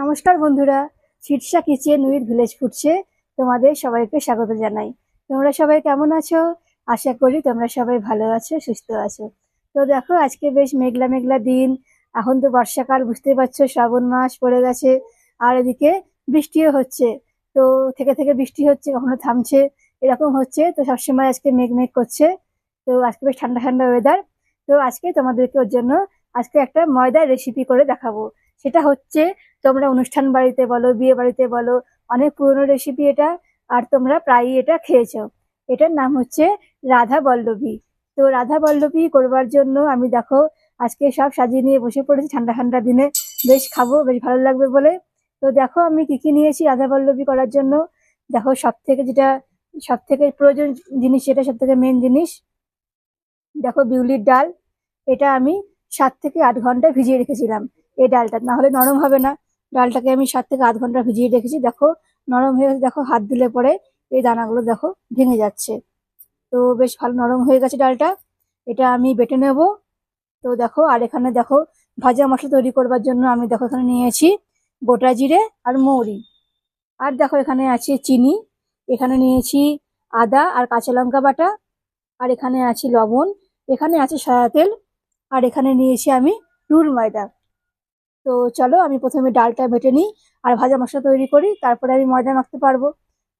নমস্কার বন্ধুরা Shirsha kitchen with village ফুটছে তোমাদের সবাইকে স্বাগত জানাই। তোমরা সবাই কেমন আছো? আশা করি তোমরা সবাই ভালো আছো, সুস্থ আছো। তো দেখো, আজকে বেশ মেঘলা মেঘলা দিন। এখন তো বর্ষাকাল বুঝতে পারছ, শ্রাবণ মাস পড়ে গেছে, আর এদিকে বৃষ্টিও হচ্ছে। তো থেকে থেকে বৃষ্টি হচ্ছে, কখনো থামছে, এরকম হচ্ছে। তো সবসময় আজকে মেঘ মেঘ করছে, তো আজকে বেশ ঠান্ডা ঠান্ডা ওয়েদার তো আজকে তোমাদেরকে ওর জন্য আজকে একটা ময়দার রেসিপি করে দেখাবো। সেটা হচ্ছে তোমরা অনুষ্ঠান বাড়িতে বলো, বিয়ে বাড়িতে বলো, অনেক পুরনো রেসিপি এটা, আর তোমরা প্রায়ই এটা খেয়েছ। এটার নাম হচ্ছে রাধা বল্লভী। তো রাধা বল্লভী করবার জন্য আমি দেখো, আজকে সব সাজিয়ে নিয়ে বসে পড়েছি ঠান্ডা ঠান্ডা দিনে। বেশ খাব, বেশ ভালো লাগবে বলে। তো দেখো আমি কি কি নিয়েছি রাধা বল্লভী করার জন্য। দেখো সব থেকে যেটা সব থেকে প্রয়োজন জিনিস যেটা সব থেকে মেন জিনিস। দেখো বিউলির ডাল, এটা আমি সাত থেকে আট ঘণ্টা ভিজিয়ে রেখেছিলাম। এই ডালটা না হলে নরম হবে না। ডালটাকে আমি সাত থেকে আধ ঘণ্টা ভিজিয়ে রেখেছি। দেখো, নরম হয়ে গেছে। দেখো, হাত দিলে পরে এই দানাগুলো দেখো ভেঙে যাচ্ছে। তো বেশ ভালো নরম হয়ে গেছে ডালটা। এটা আমি বেটে নেব। তো দেখো, আর এখানে দেখো, ভাজা মশলা তৈরি করবার জন্য আমি দেখো এখানে নিয়েছি গোটা জিরে আর মৌরি। আর দেখো, এখানে আছে চিনি। এখানে নিয়েছি আদা আর কাঁচা লঙ্কা বাটা। আর এখানে আছে লবণ। এখানে আছে সয়া তেল। আর এখানে নিয়েছি আমি রুল ময়দা। তো চলো আমি প্রথমে ডালটা বেটে নিই আর ভাজা মশলা তৈরি করি, তারপরে আমি ময়দা মাখতে পারব।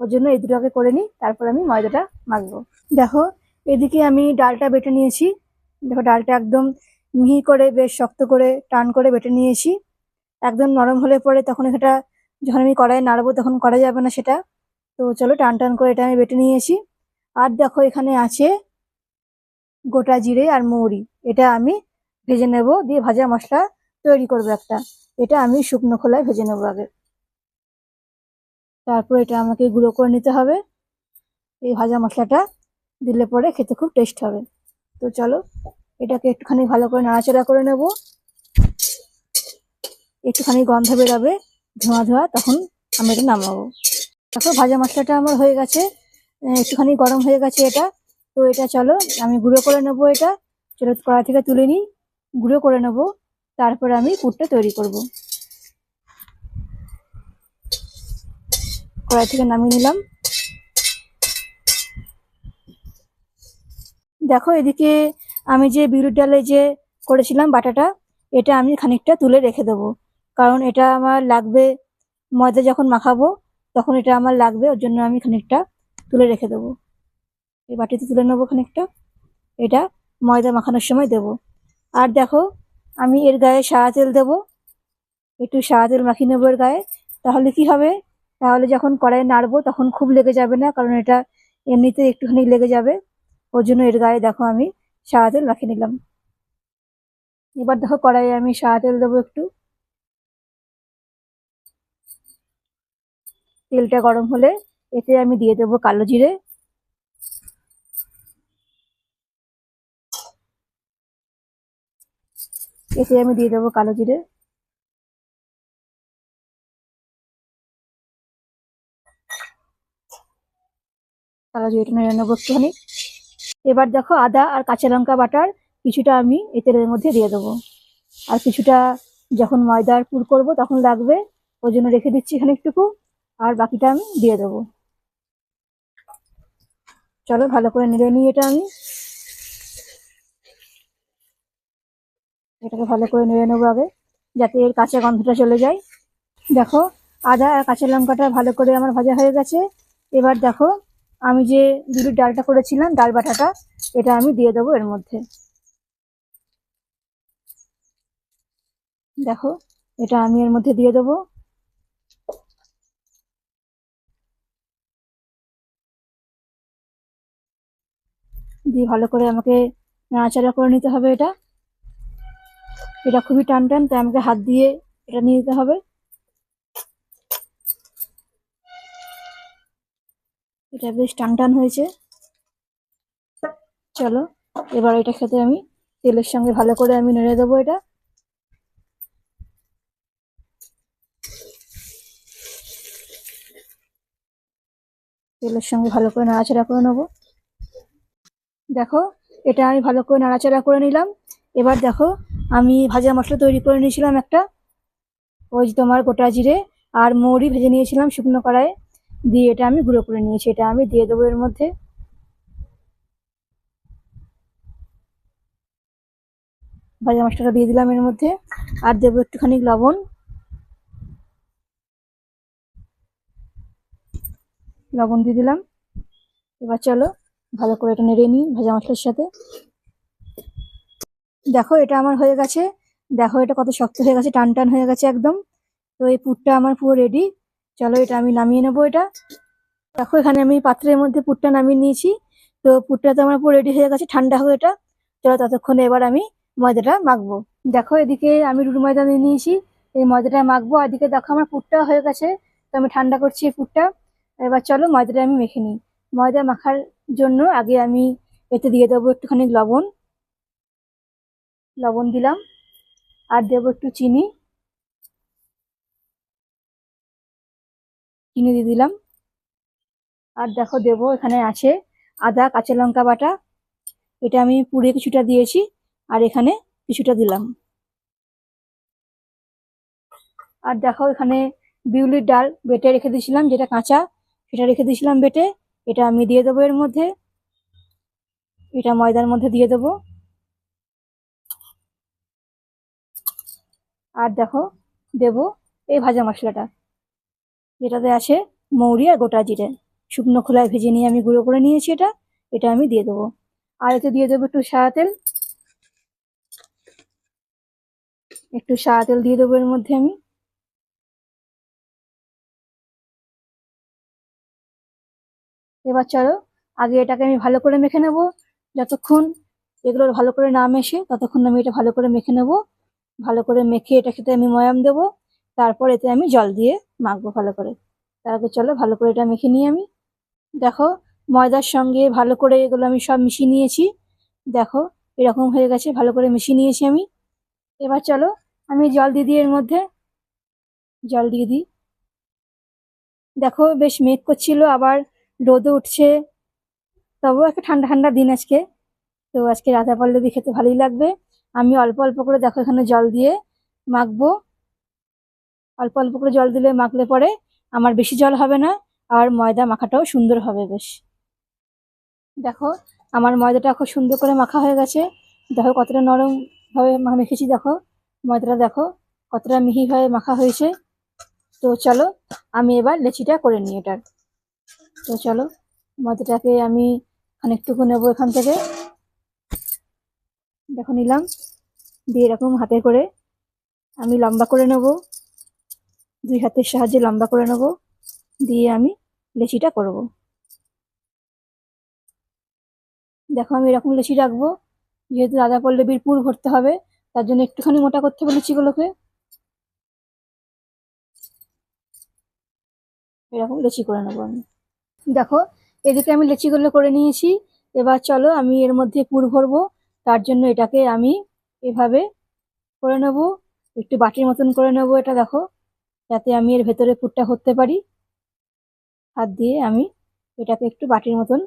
ওর জন্য এই দুটোকে করে নিই, তারপর আমি ময়দাটা মাখবো। দেখো, এদিকে আমি ডালটা বেটে নিয়েছি। দেখো, ডালটা একদম মিহি করে, বেশ শক্ত করে, টান করে বেটে নিয়েছি। একদম নরম হলে পরে তখন এটা যখন আমি কড়াইয়ে নাড়বো তখন করা যাবে না সেটা। তো চলো, টান টান করে এটা আমি বেটে নিয়েছি। আর দেখো, এখানে আছে গোটা জিরে আর মৌরি। এটা আমি ভেজে নেব, দিয়ে ভাজা মশলা তৈরি করব একটা। এটা আমি শুকনো খোলায় ভেজে নেব আগে। তারপর এটা আমাকে গুঁড়ো করে নিতে হবে। এই ভাজা মশলাটা দিলে পরে খেতে খুব টেস্ট হবে। তো চলো, এটাকে একটুখানি ভালো করে নাড়াচাড়া করে নেব। একটুখানি গন্ধ বেরোবে, ধোঁয়া ধোঁয়া, তখন আমি এটা নামাবো। দেখো ভাজা মশলাটা আমার হয়ে গেছে। একটুখানি গরম হয়ে গেছে এটা। তো এটা চলো, আমি গুঁড়ো করে নেব এটা। চলো কড়া থেকে তুলে নিই। গুঁড়ো করে নেব। তারপরে আমি পুরটা তৈরি করব। কড়াই থেকে নামিয়ে নিলাম। দেখো এদিকে আমি যে বিউলির ডালে যে করেছিলাম বাটাটা, এটা আমি খানিকটা তুলে রেখে দেবো। কারণ এটা আমার লাগবে, ময়দা যখন মাখাবো, তখন এটা আমার লাগবে, ওর জন্য আমি খানিকটা তুলে রেখে দেবো। এই বাটিতে তুলে নেব খানিকটা। এটা ময়দা মাখানোর সময় দেবো। আর দেখো আমি এর গায়ে সাদা তেল দেব। একটু সাদা তেল মাখিয়ে নেব এর গায়ে। তাহলে কি হবে? তাহলে যখন কড়াইয়ে নাড়বো তখন খুব লেগে যাবে না, কারণ এটা এমনিতে একটুখানি লেগে যাবে। ওর জন্য এর গায়ে দেখো আমি সাদা তেল মাখিয়ে নিলাম। এবার দেখো কড়াইয়ে আমি সাদা তেল দেবো একটু। তেলটা গরম হলে এতে আমি দিয়ে দেবো কালো জিরে। এতে আমি দিয়ে দেবো কালো জিরে। কালো জিরেটা নেড়ে নেব একটুখানি। এবার দেখো আদা আর কাঁচা লঙ্কা বাটার কিছুটা আমি এই তেলের মধ্যে দিয়ে দেবো। আর কিছুটা যখন ময়দার পুর করব তখন লাগবে ওই জন্য রেখে দিচ্ছি এখানে একটুকু আর বাকিটা আমি দিয়ে দেবো। চলো ভালো করে নেড়ে নিই এটা আমি। এটাকে ভালো করে নেড়ে নেব আগে, যাতে এর কাঁচা গন্ধটা চলে যায়। দেখো, আদা আর কাঁচা লঙ্কাটা ভালো করে আমার ভাজা হয়ে গেছে। এবার দেখো, আমি যে বিউলির ডালটা করেছিলাম, ডাল বাটাটা, এটা আমি দিয়ে দেবো এর মধ্যে। দেখো, এটা আমি এর মধ্যে দিয়ে দেবো। দিয়ে ভালো করে আমাকে নাড়াচাড়া করে নিতে হবে এটা। এটা খুবই টান টান তাই আমাকে হাত দিয়ে এটা নিয়ে দিতে হবে। এটা বেশ টান টান হয়েছে। চলো, এবার এটা খেতে আমি তেলের সঙ্গে ভালো করে আমি নেড়ে দেবো এটা। তেলের সঙ্গে ভালো করে নাড়াচাড়া করে নেব। দেখো, এটা আমি ভালো করে নাড়াচাড়া করে নিলাম। এবার দেখো আমি ভাজা মশলা তৈরি করে নিয়েছিলাম একটা। ওই তোমার গোটা জিরে আর মৌরি ভেজে নিয়েছিলাম শুকনো কড়াইয়ে। দিয়ে এটা আমি গুঁড়ো করে নিয়েছি, এটা আমি দিয়ে দেবো এর মধ্যে। ভাজা মশলাটা দিয়ে দিলাম এর মধ্যে। আর দেবো একটুখানি লবণ। লবণ দিয়ে দিলাম। এবার চলো ভালো করে এটা নেড়ে নিই ভাজা মশলার সাথে। দেখো, এটা আমার হয়ে গেছে। দেখো, এটা কত শক্ত হয়ে গেছে টান টান হয়ে গেছে একদম। তো এই পুরটা আমার পুরো রেডি চলো, এটা আমি নামিয়ে নেব এটা। দেখো, এখানে আমি পাত্রের মধ্যে পুরটা নামিয়ে নিয়েছি। তো পুরটা তো আমার পুরো রেডি হয়ে গেছে, ঠান্ডা হয়ে এটা। চলো, ততক্ষণে এবার আমি ময়দাটা মাখবো। দেখো, এদিকে আমি রুটি ময়দা নিয়ে নিয়েছি। এই ময়দাটা মাখবো। এদিকে দেখো, আমার পুরটা হয়ে গেছে। তো আমি ঠান্ডা করছি এই পুরটা এবার চলো, ময়দাটা আমি মেখে নিই। ময়দা মাখার জন্য আগে আমি এতে দিয়ে দেবো একটুখানি লবণ। লবণ দিলাম। আর দেবো একটু চিনি। চিনি দিয়ে দিলাম। আর দেখো দেবো এখানে আছে আদা, কাঁচা লঙ্কা বাটা। এটা আমি পুড়ে কিছুটা দিয়েছি আর এখানে কিছুটা দিলাম। আর দেখো এখানে বিউলির ডাল বেটে রেখে দিয়েছিলাম, যেটা কাঁচা, সেটা রেখে দিয়েছিলাম বেটে। এটা আমি দিয়ে দেবো এর মধ্যে। এটা ময়দার মধ্যে দিয়ে দেবো। আর দেখো, দেবো এই ভাজা মশলাটা। যেটাতে আছে মৌরি আর গোটা জিরে। শুকনো খোলায় ভেজে নিয়ে আমি গুঁড়ো করে নিয়েছি এটা এটা আমি দিয়ে দেবো। আর এতে দিয়ে দেবো একটু সাদা তেল। একটু সাদা তেল দিয়ে দেবো এর মধ্যে আমি। এবার চলো, আগে এটাকে আমি ভালো করে মেখে নেব। যতক্ষণ এগুলো ভালো করে না মেশে, ততক্ষণ আমি এটা ভালো করে মেখে নেব। ভালো করে মেখে এটা খেতে আমি ময়াম দেব। তারপর এতে আমি জল দিয়ে মাখবো ভালো করে। তার আগে চলো ভালো করে এটা মেখে নিই আমি। দেখো, ময়দার সঙ্গে ভালো করে এগুলো আমি সব মিশিয়ে নিয়েছি। দেখো, এরকম হয়ে গেছে, ভালো করে মিশিয়ে নিয়েছি আমি। এবার চলো, আমি জল দিয়ে দিই এর মধ্যে। জল দিয়ে দিই। দেখো, বেশ মেঘ করছিল, আবার রোদও উঠছে। তবুও একটা ঠান্ডা ঠান্ডা দিন আজকে। তো আজকে রাধা পল্লবী খেতে ভালোই লাগবে। আমি অল্প অল্প করে দেখো এখানে জল দিয়ে মাখবো। অল্প অল্প করে জল দিলে মাখলে পরে আমার বেশি জল হবে না, আর ময়দা মাখাটাও সুন্দর হবে বেশ। দেখো, আমার ময়দাটা খুব সুন্দর করে মাখা হয়ে গেছে। দেখো কতটা নরম ভাবে মেখেছি দেখো। ময়দাটা দেখো কতটা মিহি মিহিভাবে মাখা হয়েছে। তো চলো, আমি এবার লেচিটা করে নিই এটার। তো চলো, ময়দাটাকে আমি খানিকটুকু নেব এখান থেকে। দেখো নিলাম, দিয়ে এরকম হাতে করে আমি লম্বা করে নেব। দুই হাতের সাহায্যে লম্বা করে নেব, দিয়ে আমি লেচিটা করব। দেখো আমি এরকম লেচি রাখব, যেহেতু রাধা পল্লবীর পুর ভরতে হবে, তার জন্য একটুখানি মোটা করতে হবে লুচিগুলোকে। এরকম লেচি করে নেব আমি। দেখো, এদিকে আমি লেচিগুলো করে নিয়েছি, এবার চলো আমি এর মধ্যে পুর ভরবো। তার জন্য এটাকে আমি এভাবে করে নেব। একটু বাটির মতন করে নেব এটা, দেখো। যাতে আমি এর ভেতরে পুরটা ভরতে পারি। হাত দিয়ে আমি এটাকে একটু বাটির মতন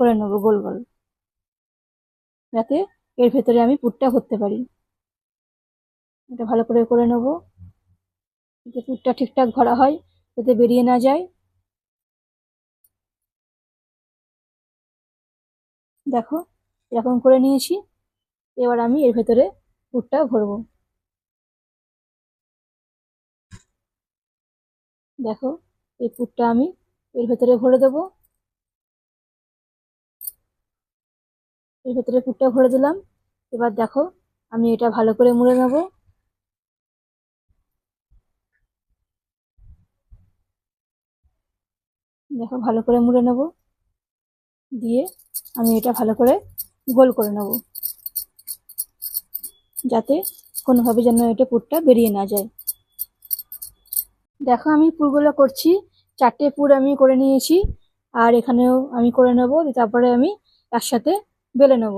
করে নেব গোল গোল। যাতে এর ভেতরে আমি পুরটা ভরতে পারি। এটা ভালো করে করে নেব। যাতে পুরটা ঠিকঠাক ভরা হয়, যাতে বেরিয়ে না যায়। দেখো, এরকম করে নিয়েছি। এবার আমি এর ভেতরে পুরটা ভরবো। দেখো, এই পুরটা আমি এর ভেতরে ভরে দেবো। এর ভেতরে পুরটা ভরে দিলাম। এবার দেখো, আমি এটা ভালো করে মুড়ে নেব। দেখো, ভালো করে মুড়ে নেব। দিয়ে আমি এটা ভালো করে গোল করে নেব। যাতে কোনোভাবে যেন এটা পুরটা বেরিয়ে না যায়। দেখো, আমি পুরগুলো করছি। চারটে পুর আমি করে নিয়েছি, আর এখানেও আমি করে নেব তারপরে আমি একসাথে বেলে নেব।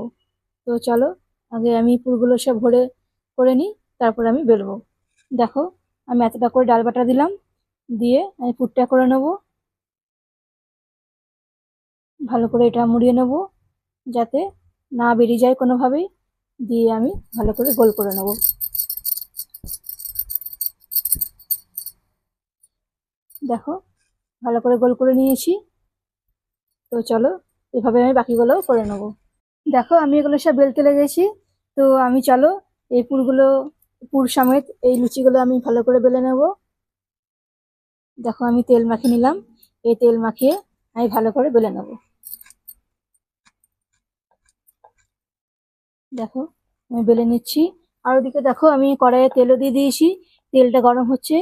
তো চলো, আগে আমি পুরগুলো সব ভরে, করে নিই, তারপরে আমি বেলবো। দেখো, আমি এতটা করে ডাল বাটা দিলাম, দিয়ে আমি পুরটা করে নেব। ভালো করে এটা মুড়িয়ে নেব, যাতে না বেরিয়ে যায় কোনোভাবেই। দিয়ে আমি ভালো করে গোল করে নেব। দেখো, ভালো করে গোল করে নিয়েছি। তো চলো, এভাবে আমি বাকিগুলো করে নেব। দেখো, আমি এগুলো সব বেলতে লেগেছি। তো আমি চলো, এই পুরগুলো, পুর সমেত এই লুচিগুলো আমি ভালো করে বেলে নেব। দেখো, আমি তেল মাখিয়ে নিলাম। এই তেল মাখিয়ে আমি ভালো করে বেলে নেব। দেখো, আমি বেলে নিচ্ছি। আর ওদিকে দেখো, আমি কড়াইয়ে তেলও দিয়ে দিয়েছি। তেলটা গরম হচ্ছে,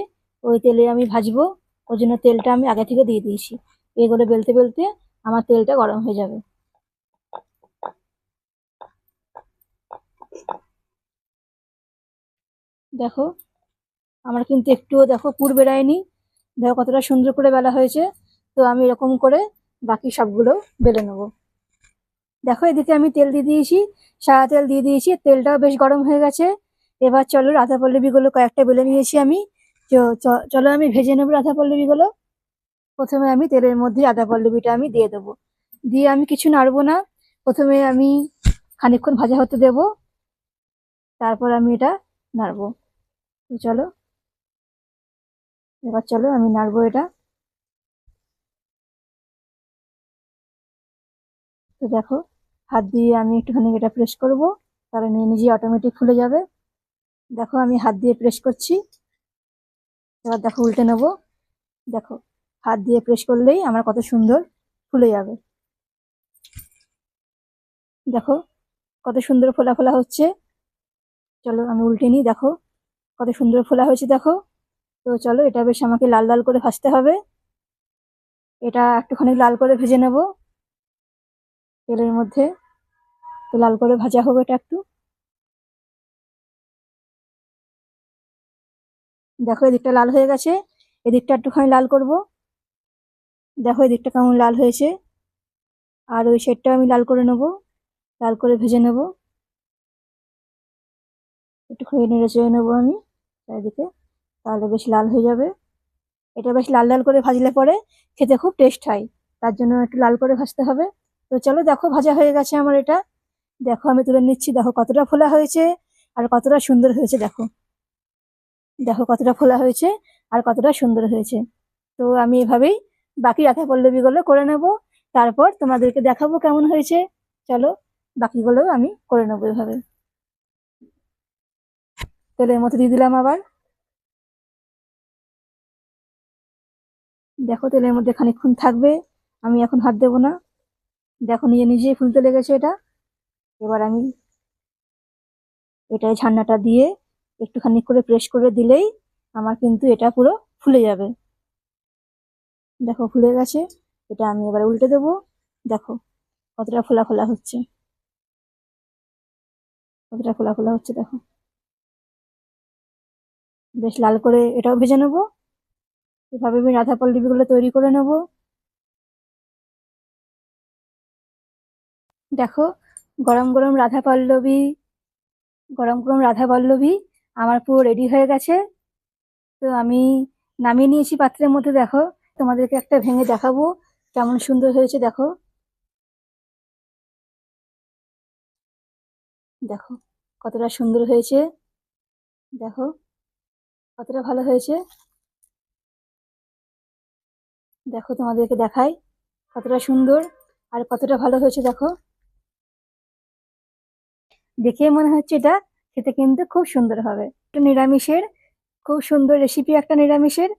ওই তেলে আমি ভাজবো। ওই জন্য তেলটা আমি আগে থেকে দিয়ে দিয়েছি। এগুলো বেলতে বেলতে আমার তেলটা গরম হয়ে যাবে। দেখো, আমার কিন্তু একটুও দেখো পুর বেরায়নি। দেখো কতটা সুন্দর করে বেলা হয়েছে। তো আমি এরকম করে বাকি সবগুলো বেলে নেব। দেখো, এদিকে আমি তেল দিয়ে দিয়েছি, সাদা তেল দিয়ে দিয়েছি, তেলটাও বেশ গরম হয়ে গেছে। এবার চলো রাধা পল্লবীগুলো কয়েকটা বেলে নিয়েছি আমি। চলো আমি ভেজে নেব রাধা পল্লবীগুলো। প্রথমে আমি তেলের মধ্যে রাধা পল্লবীটা আমি দিয়ে দেবো। দিয়ে আমি কিছু নাড়বো না। প্রথমে আমি খানিকক্ষণ ভাজা হতে দেব। তারপর আমি এটা নাড়বো। চলো, এবার চলো আমি নাড়বো এটা। তো দেখো, হাত দিয়ে আমি একটুখানি এটা প্রেস করব, তাহলে নিয়ে নিজে অটোমেটিক খুলে যাবে। দেখো, আমি হাত দিয়ে প্রেস করছি। এবার দেখো, উল্টে নেব। দেখো, হাত দিয়ে প্রেস করলেই আমার কত সুন্দর ফুলে যাবে। দেখো, কত সুন্দর ফোলা ফোলা হচ্ছে। চলো, আমি উল্টে নিই। দেখো, কত সুন্দর ফোলা হয়েছে, দেখো। তো চলো, এটা বেশ আমাকে লাল লাল করে ভাজতে হবে। এটা একটুখানি লাল করে ভেজে নেব। তেলের মধ্যে তো লাল করে ভাজা হবে এটা একটু। দেখো, এদিকটা লাল হয়ে গেছে। এদিকটা একটুখানি লাল করব। দেখো, এদিকটা কেমন লাল হয়েছে। আর ওই সাইডটা আমি লাল করে নেব। লাল করে ভেজে নেব। একটুখানি নেড়ে চেড়ে নেব আমি চারিদিকে। তাহলে বেশ লাল হয়ে যাবে। এটা বেশ লাল লাল করে ভাজলে পরে খেতে খুব টেস্ট হয়। তার জন্য একটু লাল করে ভাজতে হবে। তো চলো দেখো, ভাজা হয়ে গেছে আমার এটা। দেখো, আমি তুলে নিচ্ছি। দেখো, কতটা ফোলা হয়েছে আর কতটা সুন্দর হয়েছে, দেখো। দেখো, কতটা ফোলা হয়েছে আর কতটা সুন্দর হয়েছে। তো আমি এভাবেই বাকি রাখা পল্লবীগুলো করে নেব। তারপর তোমাদেরকে দেখাবো কেমন হয়েছে। চলো বাকিগুলো আমি করে নেব এভাবে। তেলের মতো দিয়ে দিলাম আবার। দেখো, তেলের মধ্যে খানিকক্ষণ থাকবে। আমি এখন হাত দেবো না। দেখো, নিজে নিজেই ফুলতে লেগেছে এটা। এবার আমি এটাই ছান্নাটা দিয়ে একটুখানি করে প্রেস করে দিলেই আমার কিন্তু এটা পুরো ফুলে যাবে। দেখো, ফুলে গেছে। এটা আমি এবার উল্টে দেবো। দেখো, কতটা ফোলা ফোলা হচ্ছে। কতটা ফোলা ফোলা হচ্ছে, দেখো। বেশ লাল করে এটাও ভেজে নেব। এভাবে আমি রাধা পল্লবীগুলো তৈরি করে নেব। দেখো, গরম গরম রাধা পল্লবী, গরম গরম রাধা পল্লবী, আমার পুরো রেডি হয়ে গেছে। তো আমি নামিয়ে নিয়েছি পাত্রের মধ্যে, দেখো, তোমাদেরকে একটা ভেঙে দেখাবো কেমন সুন্দর হয়েছে, দেখো। দেখো, কতটা সুন্দর হয়েছে, দেখো, কতটা ভালো হয়েছে। দেখো, তোমাদেরকে দেখাই কতটা সুন্দর আর কতটা ভালো হয়েছে, দেখো। দেখে মনে হচ্ছে এটা খেতে কিন্তু খুব সুন্দর হবে। একটা নিরামিষের খুব সুন্দর রেসিপি একটা নিরামিষের।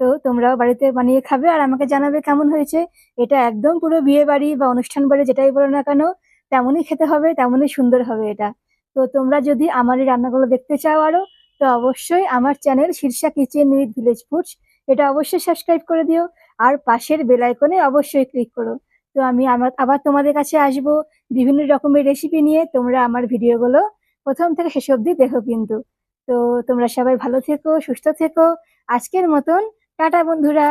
তো তোমরাও বাড়িতে বানিয়ে খাবে আর আমাকে জানাবে কেমন হয়েছে। এটা একদম পুরো বিয়ে বাড়ি বা অনুষ্ঠান বাড়ি যেটাই বলো না কেন, তেমনই খেতে হবে, তেমনই সুন্দর হবে এটা। তো তোমরা যদি আমার এই রান্নাগুলো দেখতে চাও আরও, তো অবশ্যই আমার channel Shirsha kitchen with village foods এটা অবশ্যই সাবস্ক্রাইব করে দিও। আর পাশের বেল আইকনে অবশ্যই ক্লিক করো। তো আমি আমার, আবার তোমাদের কাছে আসব বিভিন্ন রকমের রেসিপি নিয়ে। তোমরা আমার ভিডিওগুলো প্রথম থেকে শেষ অবধি দেখো কিন্তু। তো তোমরা সবাই ভালো থেকো, সুস্থ থেকো। আজকের মতন, টাটা বন্ধুরা।